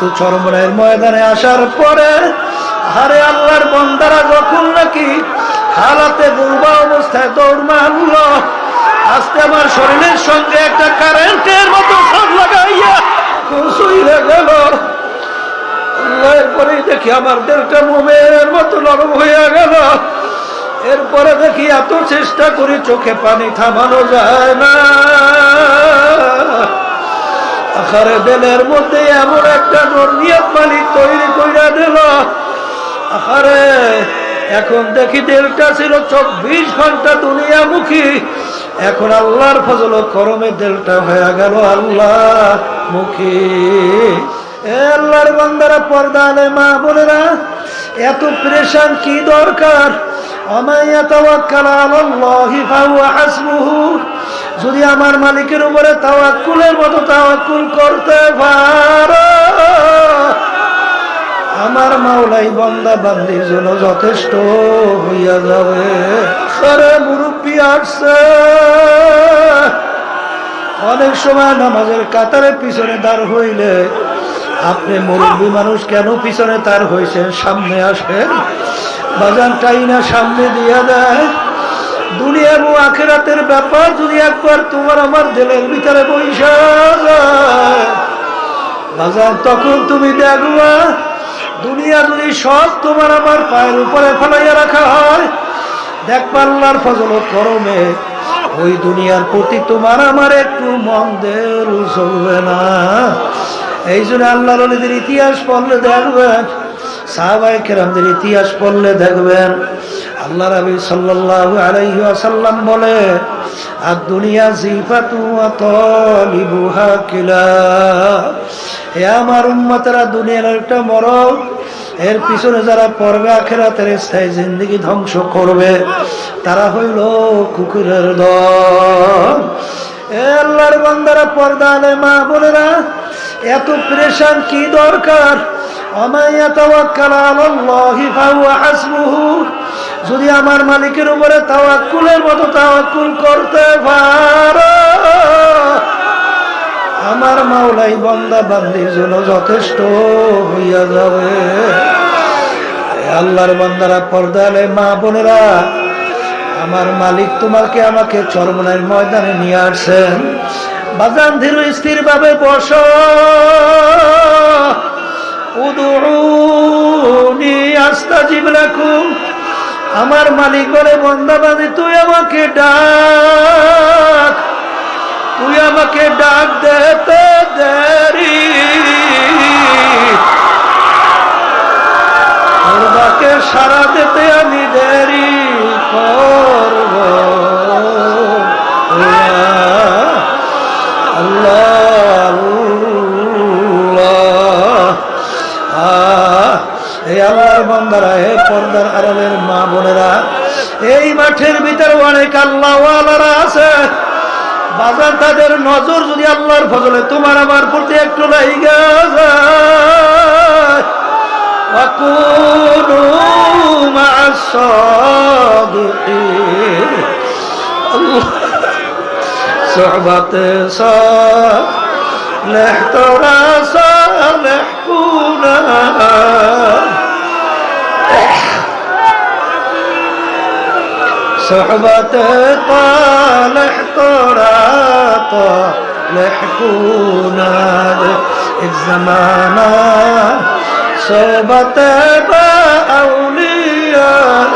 কিন্তু চরমরায়ের ময়দানে আসার পরে হারে আল্লাহর বন্দারা যখন নাকি হালাতে বুলবা অবস্থায় দৌড় মারল আজকে আমার শরীরের সঙ্গে একটা কারেন্টের মতো সব লাগাইয়া সইলে গেল। এরপরেই দেখি আমার দেলটা মোমের মতো নরম হইয়া গেল। এরপরে দেখি এত চেষ্টা করি চোখে পানি থামানো যায় না। আখারে বেলের মধ্যে এমন একটা নর্মিয়াত মালিক তৈরি কইরা দিল, আখারে, এখন দেখি দেলটা ছিল চব্বিশ ঘণ্টা দুনিয়ামুখী, এখন আল্লাহর ফজল করমে দেলটা হয়ে গেল আল্লাহ মুখী আল্লাহর বান্দারা পর্দা আলে মা বোনেরা, এত প্রেশান কি দরকার? আমাইয়া তাওয়াক্কাল আলাল্লাহি ফাহুয়া হাসবুহু। যদি আমার মালিকের উপরে তাওয়াক্কুলের মতো তাওয়াক্কুল করতে পারো। আমার মাওলাই বন্দা বান্দির জন্য যথেষ্ট হইয়া যাবে। আরে মুরব্বী আসছে। অনেক সময় নামাজের কাতারে পিছনে দাঁড় হইলে আপনি মুরব্বী মানুষ কেন পিছনে তার হয়েছেন? সামনে আসেন। বাজান টাইনা সামনে দিয়া দেয়। দুনিয়া এবং আখেরাতের ব্যাপার যদি একবার তোমার আমার দিলের ভিতরে বৈশা বাজান, তখন তুমি দেখবা, দুনিয়া যদি সব তোমার আমার পায়ের উপরে ফেলাইয়া রাখা হয়, দেখ পাল্লার ফজল করমে। ওই দুনিয়ার প্রতি তোমার আমার একটু মন দের চলবে না। এই জন্য আল্লাহর রলিদের ইতিহাস পড়লে দেখবেন সাহাবাই কেরামদের ইতিহাস পড়লে দেখবেন। আল্লাহ রবি সাল্লাহ আসাল্লাম বলে, আর দুনিয়া জিফাতু আতলিবুহা কিলা। হে আমার উম্মতেরা, দুনিয়ার একটা মরক এর পিছনে যারা পড়বে, আখেরাতের স্থায়ী জিন্দগি ধ্বংস করবে। তারা হইল কুকুরের দল। এ আল্লাহর বান্দারা পর্দা আলে মা বোনেরা, এত প্রেশান কি দরকার? যদি আমার মালিকের উপরে তাওয়াক্কুলের মতো তাওয়াক্কুল করতে পারো। আমার মাওলাই বন্দা, বান্দির জন্য যথেষ্ট হইয়া যাবে। আল্লাহর বান্দারা, পর্দালে মা বোনেরা আমার মালিক তোমাকে আমাকে চরমনার ময়দানে নিয়ে আসছেন বাজান ধীর স্থির ভাবে বস আস্তা জীব আমার মালিক বলে বন্দাবাদী তুই আমাকে ডাক। তুই আমাকে ডাক দেতে দেরি। সারা দিতে আমি দেরি। করব আরবের মা বোনেরা, এই মাঠের ভিতরে অনেক আল্লাহওয়ালারা আছে। বাজার তাদের নজর যদি আল্লাহর ফজলে, তোমার আমার প্রতি একটু লাই যায়। সহবাতে সহ তোরা صحبة طالح طراطا لحكونا الزمانة زمانا صحبت أولياء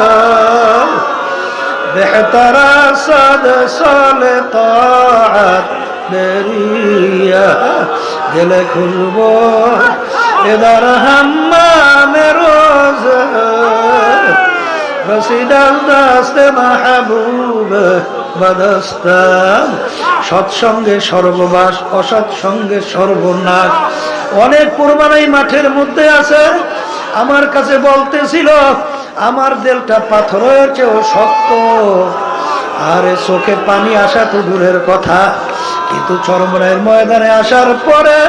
بحترى صد صلطاعت بريا دل كل إذا ما روزه. رسید دست মাহবুব বদস্তান সৎসঙ্গে সর্ববাস অসৎসঙ্গে সর্বনাশ অনেক কোরবান এই মাঠের মধ্যে আছে আমার কাছে বলতেছিল আমার দেলটা পাথরের চেয়েও শক্ত আরে চোখে পানি আসা তো দূরের কথা কিন্তু চরমরায়ের ময়দানে আসার পরে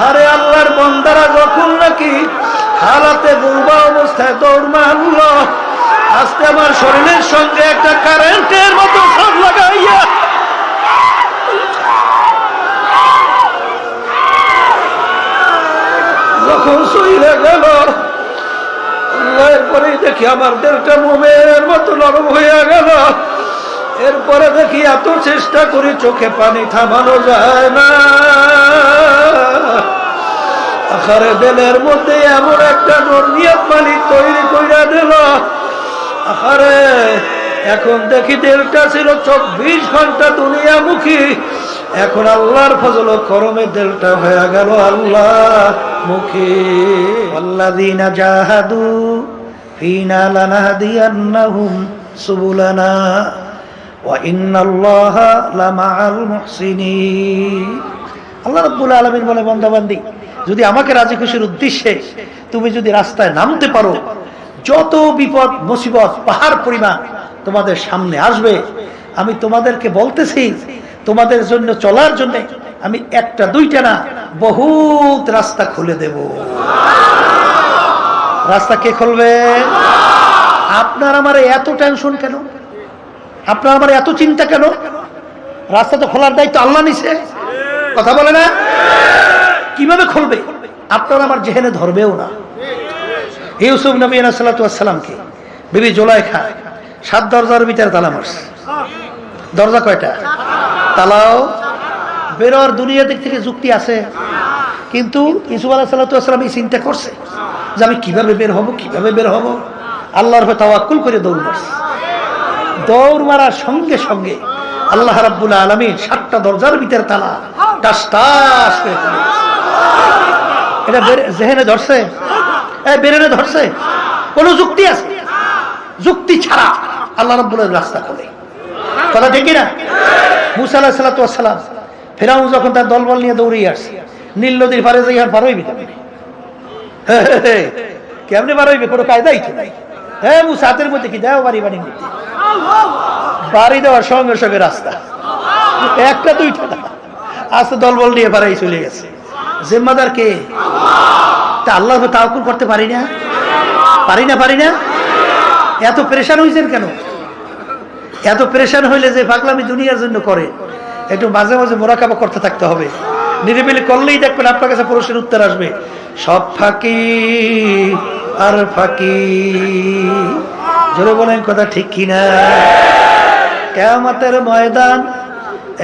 আরে আল্লাহর বন্দারা যখন নাকি হালাতে বুলবা অবস্থায় দৌড় মারলো আজকে আমার শরীরের সঙ্গে একটা কারেন্টের মতো সব লাগাইয়া। যখন চলে গেল এরপরেই দেখি আমার দেড়টা মোমের মতো নরম হয়ে গেল। এরপরে দেখি এত চেষ্টা করি চোখে পানি থামানো যায় না। আখারে দেলের মধ্যে এমন একটা নিয়ত মালিক তৈরি কইরা দিল আরে এখন দেখি দেলটা ছিল, চব্বিশ ঘণ্টা দুনিয়ামুখী। এখন আল্লাহর ফজল করমে দেলটা হয়ে গেল আল্লাহ মুখী আল্লাদিনা জাহাদু ফিনা লানাহদিয়ান্নাহুম সুবুলানা, ওয়া ইন্নাল্লাহা লামাআল মুহসিনিন আল্লাহ রাব্বুল আলামিন বলে, বান্দাবান্দি, যদি আমাকে রাজি খুশির উদ্দেশ্যে তুমি যদি রাস্তায় নামতে পারো যত বিপদ, মুসিবত, পাহাড় পরিমাণ তোমাদের সামনে আসবে, আমি তোমাদেরকে বলতেছি, তোমাদের জন্য চলার জন্য আমি একটা, দুইটা না, বহুত রাস্তা খুলে দেব। রাস্তা কে খুলবে? আপনার আমার এত টেনশন কেন? আপনার আমার এত চিন্তা কেন? রাস্তা তো খোলার দায়িত্ব আল্লাহ নিছে। কথা বলে না? কীভাবে খুলবে? আপনার আমার জেহেনে ধরবেও না। ইউসুফ নবী সাল্লাতামকে বিবি জোলাইখা, সাত দরজার ভিতরে তালা মারছে। দরজা কয়টা? তালাও। বেরোর দুনিয়া দিক থেকে যুক্তি আছে। কিন্তু ইসুফ আলাহ সাল্লাতাম এই চিন্তা করছে যে আমি কীভাবে বের হব, কীভাবে বের হব? আল্লাহর হয়ে তাওয়াক্কুল করে দৌড় মারছে। দৌড় মারার সঙ্গে সঙ্গে আল্লাহ রাব্বুল আলমীর সাতটা দরজার ভিতরে তালা টাস টাস করে এটা জেহেনে ধরছে? এই বেরেনে ধরছে। কোন যুক্তি আছে? যুক্তি ছাড়া আল্লাহ রব্বুলের রাস্তা খোলে। কথা ঠিক না মুসা সাল্লাম ফেরাউন যখন তার দলবল নিয়ে দৌড়িয়ে আসছে, নীল নদীর পারে যাই আর পার হইবি কেমনি? পার কোনো কায়দাই তো নাই। হ্যাঁ মুসা মধ্যে কি দেও বাড়ি বাড়ি নিতে বাড়ি দেওয়ার সঙ্গে সঙ্গে রাস্তা। একটা, দুইটা না। আস্তে দলবল নিয়ে পারাই চলে গেছে। জিম্মাদার কে? তা আল্লাহ তাওকুল করতে পারি না? পারি না পারি না? এত প্রেশান হয়েছেন কেন? এত প্রেশান হইলে যে পাগলামি দুনিয়ার জন্য করে, একটু মাঝে মাঝে মোরাকাবা করতে থাকতে হবে। নিরিবিলি করলেই দেখবেন আপনার কাছে পুরুষের উত্তর আসবে। সব ফাঁকি আর ফাঁকি। জোরে বলেন কথা ঠিক কিনা? কেয়ামতের ময়দান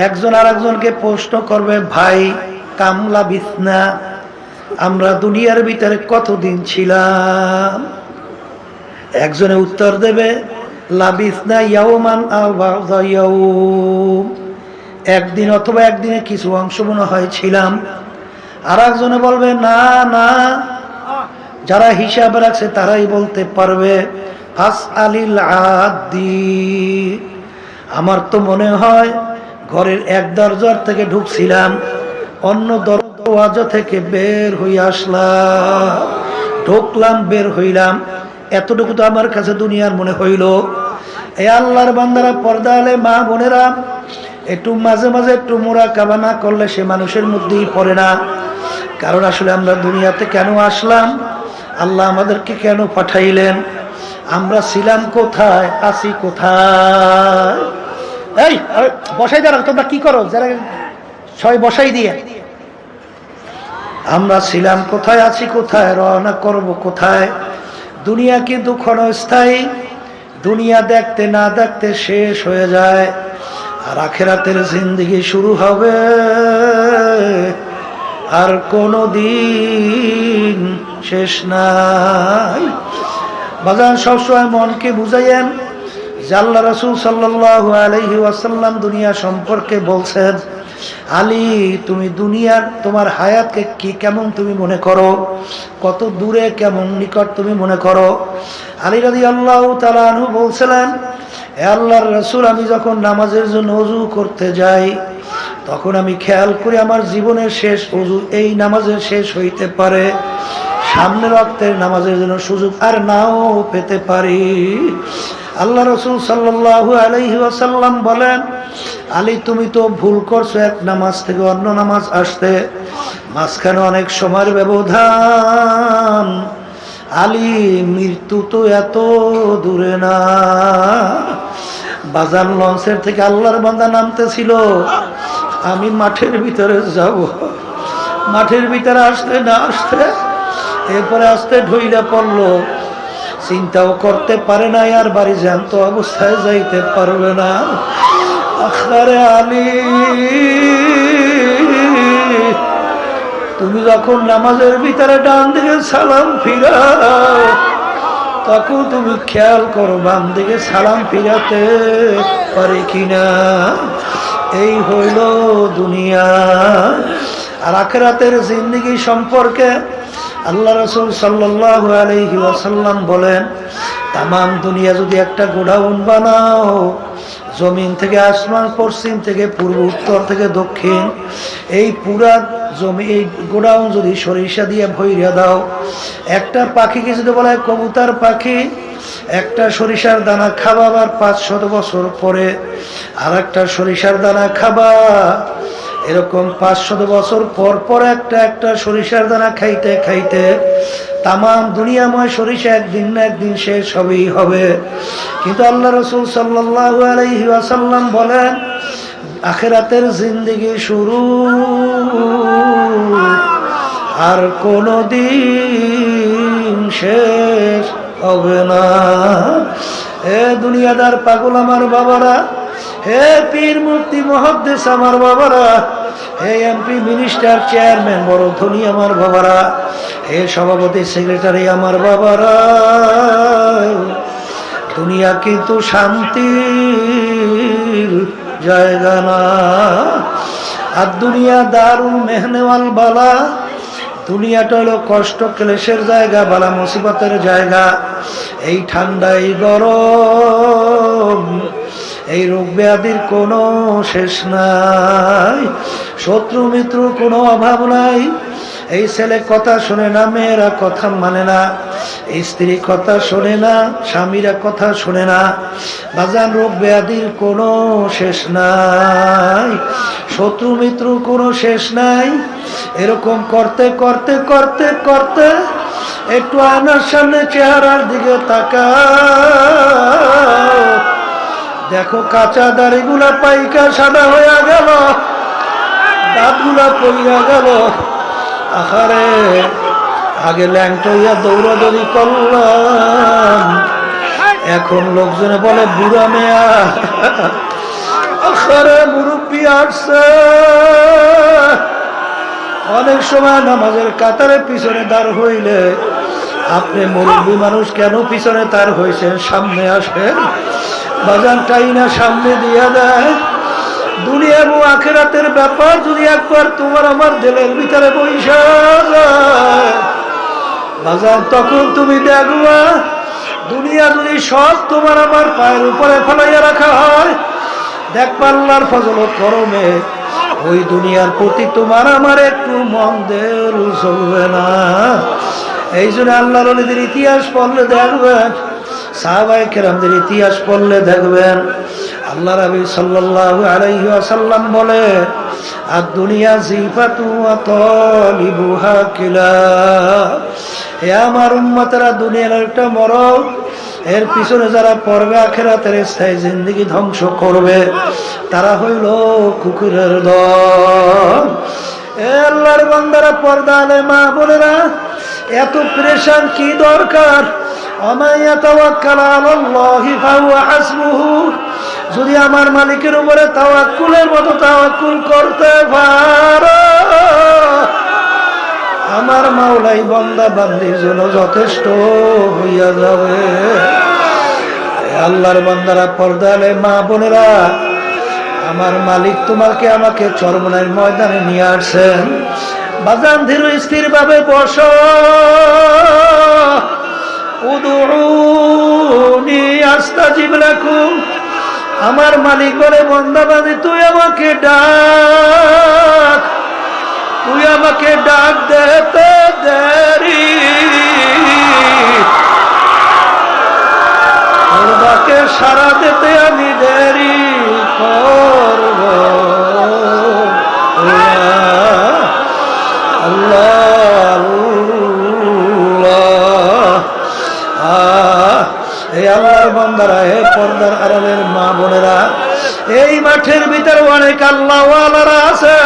একজন আর একজনকে প্রশ্ন করবে, ভাই, কামলা বিছনা। আমরা দুনিয়ার ভিতরে কতদিন ছিলাম? একজনে উত্তর দেবে ইয়াউমান আও একদিন অথবা একদিনে কিছু অংশ মনে হয় ছিলাম। আর একজনে বলবে, না না। যারা হিসাব রাখছে তারাই বলতে পারবে আমার তো মনে হয়, ঘরের এক দরজার থেকে ঢুকছিলাম, অন্য দরওয়াজা থেকে বের হয়ে আসলাম। ঢুকলাম, বের হইলাম। এতটুকু তো আমার কাছে দুনিয়ার মনে হইল। এ আল্লাহর বান্দারা পর্দা আলে মা বোনেরা, একটু মাঝে মাঝে একটু মোরা কাবা না করলে সে মানুষের মধ্যেই পড়ে না। কারণ আসলে আমরা দুনিয়াতে কেন আসলাম? আল্লাহ আমাদেরকে কেন পাঠাইলেন? আমরা ছিলাম কোথায়? আছি কোথায়? এই বসাই দাঁড়াও, তোমরা কি করো? যারা ছয় বসাই দিয়ে। আমরা ছিলাম কোথায়? আছি কোথায়? রওনা করব কোথায়? দুনিয়া কিন্তু ক্ষণস্থায়ী। দুনিয়া দেখতে না দেখতে শেষ হয়ে যায়। আর আখেরাতের জিন্দিগি শুরু হবে। আর কোনো দিন শেষ নাই। বাজান, সবসময় মনকে বুঝাইয়েন জাল্লা রসুল সাল্লাহ আলহি ওয়াসাল্লাম দুনিয়া সম্পর্কে বলছেন। আলী, তুমি দুনিয়ার, তোমার হায়াতকে কি কেমন তুমি মনে করো? কত দূরে কেমন নিকট তুমি মনে করো? আলী রাজি আল্লাহ তালু বলছিলেন, এ আল্লাহর রসুল, আমি যখন নামাজের জন্য অজু করতে যাই, তখন আমি খেয়াল করি আমার জীবনের শেষ অজু এই নামাজের শেষ হইতে পারে। সামনে রক্তের নামাজের জন্য সুযোগ আর নাও পেতে পারি। আল্লাহ রসুল সাল্লাল্লাহু আলাইহি ওয়াসাল্লাম বলেন, আলী, তুমি তো ভুল করছ, এক নামাজ থেকে অন্য নামাজ আসতে। মাঝখানে অনেক সময়ের ব্যবধান। আলী, মৃত্যু তো এত দূরে না। বাজার লঞ্চের থেকে আল্লাহর বান্দা নামতেছিল। আমি মাঠের ভিতরে যাব। মাঠের ভিতরে আসতে না আসতে এরপরে আসতে ঢইলা পড়ল। চিন্তাও করতে পারে না আর বাড়ি জ্যান্ত অবস্থায় যাইতে পারবে না। আখারে আলী, তুমি যখন নামাজের ভিতরে ডান দিকে সালাম ফিরাও, তখন তুমি খেয়াল করো বাম দিকে সালাম ফিরাতে পারে কিনা। এই হইল দুনিয়া। আর আখেরাতের জিন্দগি সম্পর্কে আল্লাহ রসুল সাল্লাহ আলহি ওয়াসাল্লাম বলেন তাম দুনিয়া যদি একটা গোডাউন বানাও, জমিন থেকে আসমান, পশ্চিম থেকে পূর্ব, উত্তর থেকে দক্ষিণ, এই পুরা জমি, এই গোডাউন যদি সরিষা দিয়ে ভৈরিয়া দাও, একটা পাখিকে যদি বলা হয় কবুতার পাখি, একটা সরিষার দানা খাবা আবার পাঁচ শত বছর পরে আর একটা সরিষার দানা খাবা এরকম পাঁচশত বছর পর পর একটা একটা সরিষার দানা খাইতে খাইতে তাম দুনিয়াময় সরিষা একদিন না একদিন শেষ হবেই হবে। কিন্তু আল্লাহ রসুল সাল্লাহ আলহি আসাল্লাম বলেন, আখেরাতের জিন্দিগি শুরু। আর কোনো দিন শেষ হবে না। এ দুনিয়াদার পাগল আমার বাবারা হে পীর মূর্তি মহাদেশ আমার বাবারা, হে এমপি মিনিস্টার চেয়ারম্যান, বড় ধনী আমার বাবারা, হে সভাপতি সেক্রেটারি আমার বাবারা। দুনিয়া কিন্তু শান্তির জায়গা না, আর দুনিয়া দারুল মেহনেওয়াল বালা। দুনিয়াটা হলো কষ্ট, ক্লেশের জায়গা, বালা মুসিবতের জায়গা। এই ঠান্ডা এই গরম এই রোগ ব্যাধির কোনো শেষ নাই। শত্রু, মিত্র, কোনো অভাব নাই। এই ছেলে কথা শোনে না, মেয়েরা কথা মানে না। স্ত্রী কথা শোনে না, স্বামীরা কথা শোনে না। বাজান, রোগ ব্যাধির কোনো শেষ নাই। শত্রু, মিত্র, কোনো শেষ নাই। এরকম করতে করতে করতে করতে একটু আয়নার সামনে চেহারার দিকে তাকা দেখো কাঁচা দাড়িগুলা পাইকা সাদা হইয়া গেল, দাঁতগুলা পইয়া গেল। আহারে, আগে ল্যাংটইয়া দৌড়াদৌড়ি করলাম। এখন লোকজনে বলে, বুড়া মেয়া আখারে মুরব্বী আসছে। অনেক সময় নামাজের কাতারে পিছনে দাঁড় হইলে আপনি মুরব্বী মানুষ কেন পিছনে তার হয়েছেন? সামনে আসেন। বাজান টাইনা সামনে দিয়া দেয়। দুনিয়া এবং আখেরাতের ব্যাপার যদি একবার তোমার আমার দিলের ভিতরে বৈশা বাজার তখন তুমি দেখবা, দুনিয়া যদি সব তোমার আমার পায়ের উপরে ফেলাইয়া রাখা হয়, দেখ পাল্লার ফজল করমে। ওই দুনিয়ার প্রতি তোমার আমার একটু মন দের চলবে না। এই জন্য আল্লাহ রলিদের ইতিহাস পড়লে দেখবেন সাহাবাই কেরামদের ইতিহাস পড়লে দেখবেন আল্লাহ রবি সাল্লাহ আলাইহি আসাল্লাম বলে আর দুনিয়া জিফাতু আতলিবুহা কিলা। হে আমার উম্মতেরা, দুনিয়ার একটা মরক এর পিছনে যারা পড়বে, আখেরাতের স্থায়ী জিন্দগি ধ্বংস করবে। তারা হইল কুকুরের দল। আল্লাহর বান্দারা পর্দা আলে মা বোনেরা, এত প্রেশান কি দরকার? যদি আমার মালিকের উপরে তাওয়াক্কুলের মতো তাওয়াক্কুল করতে পারো। আমার মাওলাই বন্দা বান্দির জন্য যথেষ্ট হইয়া যাবে। আল্লাহর বন্দারা পর্দালে মা বোনেরা আমার মালিক তোমাকে আমাকে চরমনার ময়দানে নিয়ে আসছেন বাজান ধীর স্থির ভাবে বস। আস্তা জীব রাখুন আমার মালিক বলে বন্দাবাদী তুই আমাকে ডাক। তুই আমাকে ডাক দেতে দেরি। সারা দিতে আমি দেরি। করব এই আল্লাহর বন্দারা এই পর্দার আড়ালের মা বোনেরা, এই মাঠের ভিতরে অনেক আল্লাহওয়ালারা আছে।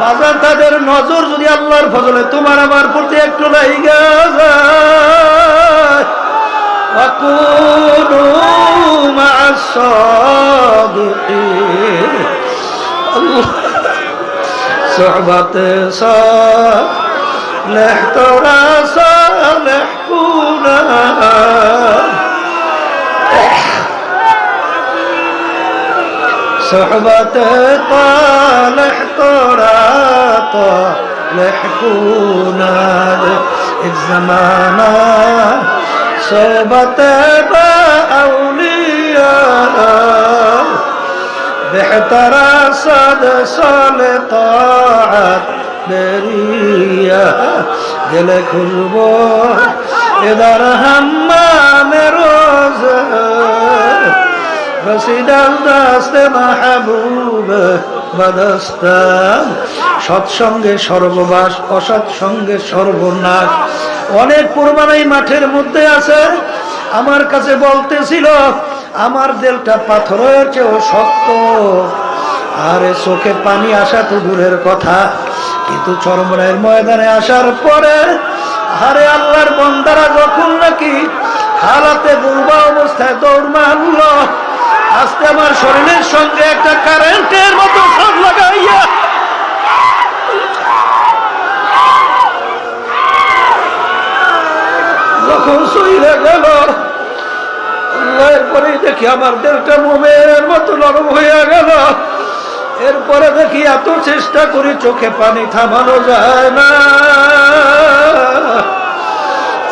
বাজার তাদের নজর যদি আল্লাহর ফজলে তোমার আমার প্রতি একটু লাইগা যায়। صحبت صالح تراس يحكونا صحبة طالح طراطا لحكونا. الزمانة صحبة أولياء. بحترى صد صالح طاعة برية. دلك البوح إذا رحمام روزه রসিদাল দাস্তে মাহবুব বাদাস্তান সৎসঙ্গে সর্ববাস অসৎসঙ্গে সর্বনাশ অনেক কোরবান এই মাঠের মধ্যে আছে আমার কাছে বলতেছিল আমার দিলটা পাথরের চেয়েও শক্ত আরে চোখে পানি আসা তো দূরের কথা, কিন্তু চরমনের ময়দানে আসার পরে, আরে আল্লাহর বন্দারা যখন নাকি হালাতে বুলবা অবস্থায় দৌড় মারলো আজকে আমার শরীরের সঙ্গে একটা কারেন্টের মতো সব লাগাইয়া যখন শরীরে গেল এরপরে দেখি আমার দেড়টা মোমের মতো নরম হইয়া গেল। এরপরে দেখি এত চেষ্টা করি চোখে পানি থামানো যায় না।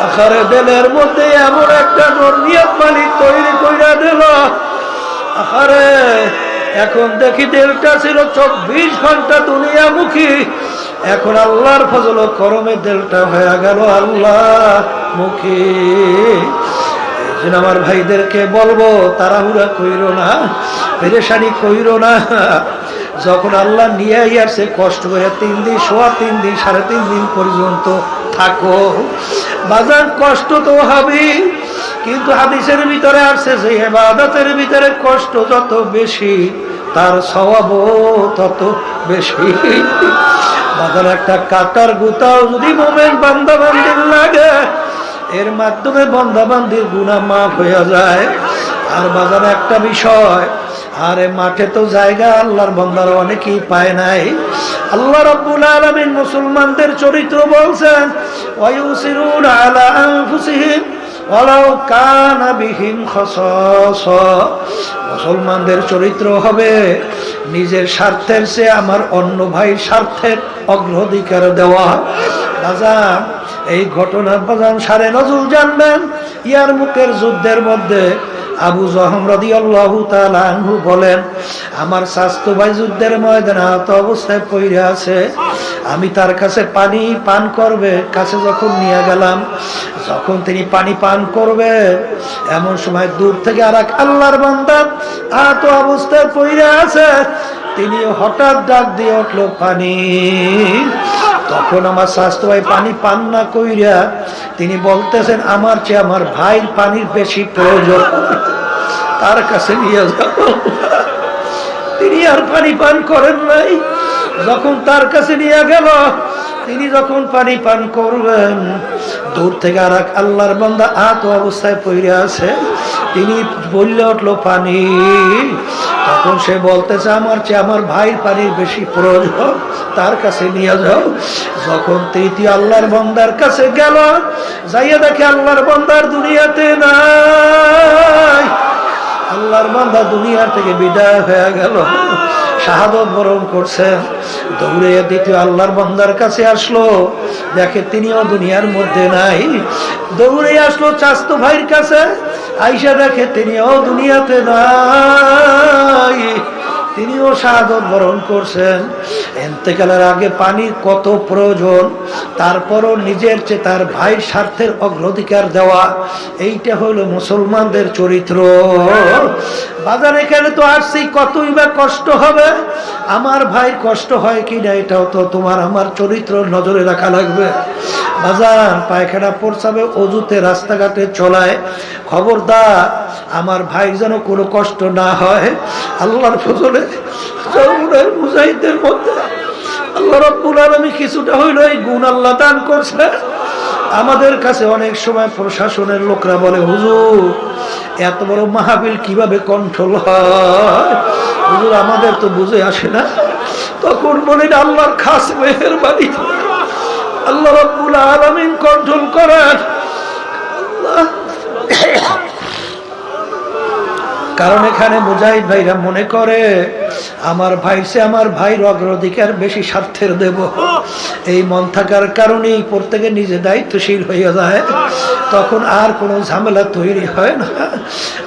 আখারে দেলের মধ্যে এমন একটা নিয়ত মালিক তৈরি কইরা দিল। আখারে, এখন দেখি দেলটা ছিল, চব্বিশ ঘণ্টা দুনিয়ামুখী। এখন আল্লাহর ফজল করমে দেলটা হয়ে গেল আল্লাহ মুখী আমার ভাইদেরকে বলব, তাড়াহুড়া কইরো না, পেরেশানি কইরো না। যখন আল্লাহ নিয়ে আসছে কষ্ট করে তিন দিন, সোয়া তিন দিন, সাড়ে তিন দিন পর্যন্ত থাকো। বাজার কষ্ট তো হবেই, কিন্তু হাদিসের ভিতরে আসছে যে এবাদতের ভিতরে কষ্ট যত বেশি, তার স্বভাব তত বেশি। বাজার একটা কাটার গুতাও যদি মোমেন বান্দা লাগে, এর মাধ্যমে বন্ধা বান্দির গুণা মাফ হয়ে যায়। আর বাজারে একটা বিষয় আরে মাঠে তো জায়গা আল্লাহর বন্দার অনেকেই পায় নাই। আল্লাহ রব্বুল আলমিন মুসলমানদের চরিত্র বলছেন মুসলমানদের চরিত্র হবে, নিজের স্বার্থের সে আমার অন্য ভাই স্বার্থের অগ্রাধিকার দেওয়া। বাজান, এই ঘটনা বাজান সারে নজরুল জানবেন ইয়ার মুখের যুদ্ধের মধ্যে আবু জহম রদি আল্লাহ তালু বলেন, আমার স্বাস্থ্য ভাই যুদ্ধের ময়দানে আহত অবস্থায় পড়ে আছে। আমি তার কাছে পানি পান করবে, কাছে যখন নিয়ে গেলাম, যখন তিনি পানি পান করবে, এমন সময় দূর থেকে আর এক আল্লাহর বান্দার আহত অবস্থায় পড়ে আছে। তিনি হঠাৎ ডাক দিয়ে উঠল, পানি। তখন আমার স্বাস্থ্য ভাই পানি পান না কইরা তিনি বলতেছেন, আমার চেয়ে আমার ভাইয়ের পানির বেশি প্রয়োজন। তার কাছে নিয়ে যাব তিনি আর পানি পান করেন নাই। যখন তার কাছে নিয়ে গেল তিনি যখন পানি পান করবেন, দূর থেকে আর এক আল্লাহর বন্দা আত অবস্থায় পড়ে আছে। তিনি বললে উঠল, পানি। তখন সে বলতেছে, আমার চেয়ে আমার ভাইয়ের পানির বেশি প্রয়োজন, তার কাছে নিয়ে যাও। যখন তৃতীয় আল্লাহর বন্দার কাছে গেল, যাইয়া দেখে আল্লাহর বন্দার দুনিয়াতে নাই। আল্লাহর বান্দা দুনিয়ার থেকে বিদায় হয়ে গেল। শাহাদত বরণ করছেন দৌড়ে দ্বিতীয় আল্লাহর বন্দার কাছে আসলো। দেখে তিনিও দুনিয়ার মধ্যে নাই। দৌড়ে আসলো চাস্তো ভাইয়ের কাছে। আইসা দেখে তিনিও দুনিয়াতে নাই। তিনিও শাহাদত বরণ করছেন। এতেকালের আগে পানির কত প্রয়োজন? তারপরও নিজের চেয়ে তার ভাইয়ের স্বার্থের অগ্রাধিকার দেওয়া, এইটা হলো মুসলমানদের চরিত্র। বাজার এখানে তো আসছি, কতই বা কষ্ট হবে? আমার ভাইয়ের কষ্ট হয় কি না, এটাও তো তোমার আমার চরিত্র নজরে রাখা লাগবে। বাজার, পায়খানা পড়ছাবে অজুতে, রাস্তাঘাটে চলায়। খবরদার, আমার ভাই যেন কোনো কষ্ট না হয়। আল্লাহর ফজলে মুজাহিদের মধ্যে। আল্লাহ রব্বুল আলমী কিছুটা হইল এই গুণ আল্লাহ দান করছে। আমাদের কাছে অনেক সময় প্রশাসনের লোকরা বলে, হুজুর, এত বড় মাহাবিল কীভাবে কন্ট্রোল হয়? হুজুর, আমাদের তো বুঝে আসে না। তখন বলেন আল্লাহর খাস মেহেরবানি আল্লাহ রব্বুল আলামিন কন্ট্রোল করেন। কারণ এখানে মুজাহিদ ভাইরা মনে করে আমার ভাই, সে আমার ভাইয়ের অগ্রাধিকার বেশি স্বার্থের দেব। এই মন থাকার কারণেই প্রত্যেকে নিজে দায়িত্বশীল হয়ে যায়। তখন আর কোনো ঝামেলা তৈরি হয় না।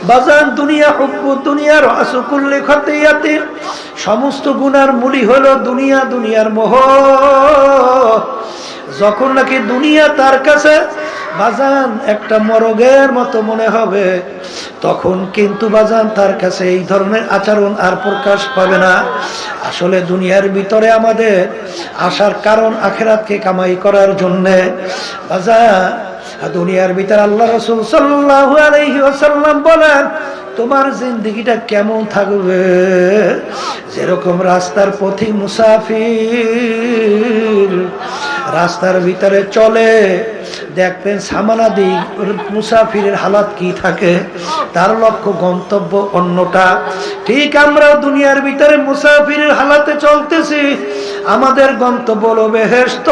বাজান, দুনিয়া হুব্বু দুনিয়ার আসুকুল্লি খতিয়াতিন। সমস্ত গুনার মূলি হলো দুনিয়া, দুনিয়ার মোহ। যখন নাকি দুনিয়া তার কাছে বাজান একটা মরগের মতো মনে হবে। তখন কিন্তু বাজান তার কাছে এই ধরনের আচরণ আর প্রকাশ পাবে না। আসলে দুনিয়ার ভিতরে আমাদের আসার কারণ আখেরাতকে কামাই করার জন্যে। বাজান দুনিয়ার ভিতরে আল্লাহ রসুল সাল্লাহ আলহি ওসাল্লাম বলেন, তোমার জিন্দগিটা কেমন থাকবে? যেরকম রাস্তার পথি মুসাফির রাস্তার ভিতরে চলে দেখবেন সামানাদি মুসাফিরের হালাত কি থাকে? তার লক্ষ্য গন্তব্য অন্যটা। ঠিক আমরা দুনিয়ার ভিতরে মুসাফিরের হালাতে চলতেছি। আমাদের গন্তব্য হলো বেহেস্ত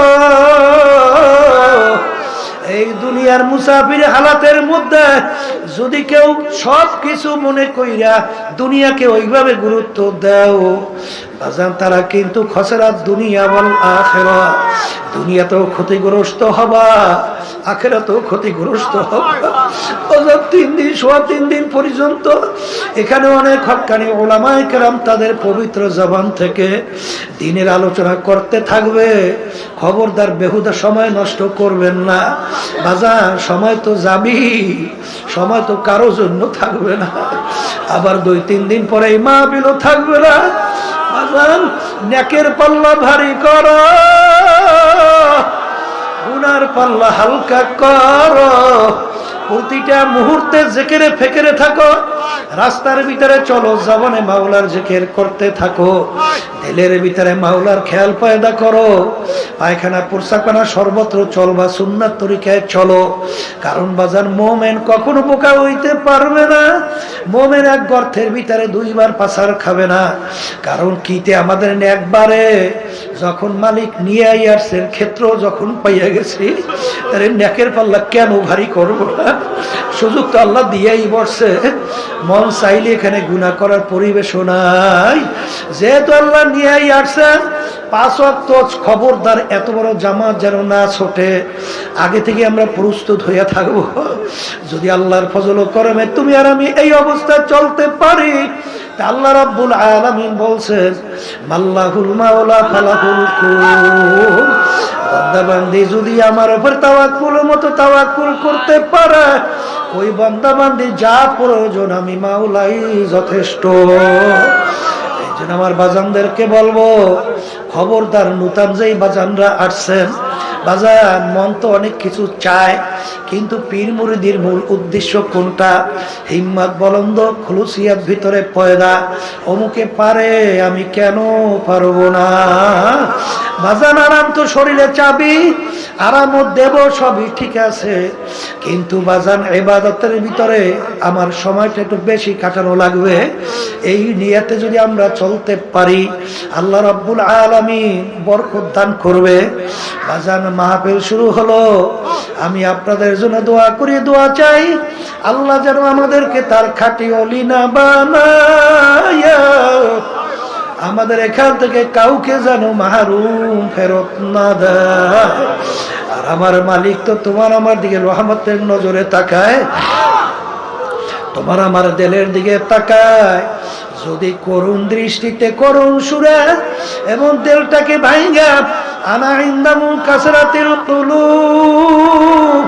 এই দুনিয়ার মুসাফির হালাতের মধ্যে যদি কেউ সব কিছু মনে কইরা দুনিয়াকে ওইভাবে গুরুত্ব দেও বাজান, তারা কিন্তু খসরাত দুনিয়া বল আখেরা। দুনিয়াতেও ক্ষতিগ্রস্ত হবা, আখেরাতেও ক্ষতিগ্রস্ত হবা। তিন দিন, সোয়া তিন দিন পর্যন্ত এখানে অনেক হকানি ওলামায় কেরাম তাদের পবিত্র জবান থেকে দিনের আলোচনা করতে থাকবে। খবরদার বেহুদা সময় নষ্ট করবেন না। বাজার সময় তো যাবি সময় তো কারও জন্য থাকবে না। আবার দুই, তিন দিন পরে এই মা বিলো থাকবে না। নেকের পাল্লা ভারী কর। গুনার পাল্লা হালকা কর। প্রতিটা মুহূর্তে জেকেরে ফেকেরে থাকো। রাস্তার ভিতরে চলো, জবানে মাওলার জেকের করতে থাকো। দিলের ভিতরে মাওলার খেয়াল পয়দা করো। পায়খানা পুরসাখানা সর্বত্র চলবা সুন্নার তরিকায় চলো। কারণ বাজার মোমেন কখনো বোকা হইতে পারবে না। মোমেন এক গর্থের ভিতরে দুইবার পাসার খাবে না। কারণ কিতে আমাদের একবারে যখন মালিক নিয়ে আসছেন ক্ষেত্র যখন পাইয়া গেছি তাহলে ন্যাকের পাল্লা কেন ভারী করব না? সুযোগ তো আল্লাহ দিয়েই বসছে। মন চাইলে এখানে গুণা করার পরিবেশও নাই। যেহেতু আল্লাহ নিয়েই আসছেন পাঁচ অক্ত খবরদার এত বড় যেন না ছোটে। আগে থেকে আমরা প্রস্তুত হইয়া থাকব। যদি আল্লাহর ফজল করমে তুমি আর আমি এই অবস্থায় চলতে পারি আল্লাহ রাব্বুল আলামিন বলছেন, মাল্লাহুল মাওলা ফালাহুল কুল। বান্দাবান্দি যদি আমার উপর তাওয়াক্কুল মতো তাওয়াক্কুল করতে পারে, ওই বান্দাবান্দি যা প্রয়োজন আমি মাওলাই যথেষ্ট। এই জন্য আমার বাজানদেরকে বলব, খবরদার নূতন যেই বাজানরা আসছেন, বাজান মন তো অনেক কিছু চায় কিন্তু পীর মুরিদির মূল উদ্দেশ্য কোনটা? হিম্মত বলন্দ, খুলুসিয়ার ভিতরে পয়দা। অমুকে পারে, আমি কেন পারব না? বাজান আরাম তো শরীরে চাবি আরাম দেব, সবই ঠিক আছে। কিন্তু বাজান এবাদতের ভিতরে আমার সময়টা একটু বেশি কাটানো লাগবে। এই নিয়াতে যদি আমরা চলতে পারি, আল্লাহ রাব্বুল আলামিন বরকত দান করবে। বাজান মাহফিল শুরু হলো। আমি আপনাদের জন্য দোয়া করি, দোয়া চাই। আল্লাহ যেন আমাদেরকে তার খাটি অলিনা বানায়া। আমাদের এখান থেকে কাউকে যেন মাহরুম ফেরত না আর আমার মালিক তো তোমার আমার দিকে রহমতের নজরে তাকায়। তোমার আমার দেলের দিকে তাকায়। যদি করুণ দৃষ্টিতে করুণ সুরে এবং তেলটাকে ভাইঙ্গা, আনা ইন্দামু কাসরাতের তুলুব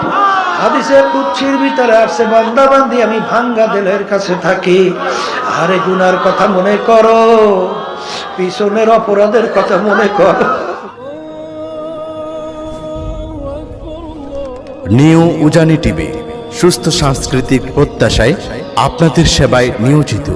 হাদিসে কুচ্ছির ভিতরে আসছে, বান্দা বান্দি, আমি ভাঙ্গা দেলের কাছে থাকি। আরে গুনার কথা মনে করো, পিছনের অপরাধের কথা মনে করো। নিউ উজানি টিভি, সুস্থ সাংস্কৃতিক প্রত্যাশায় আপনাদের সেবায় নিয়োজিত।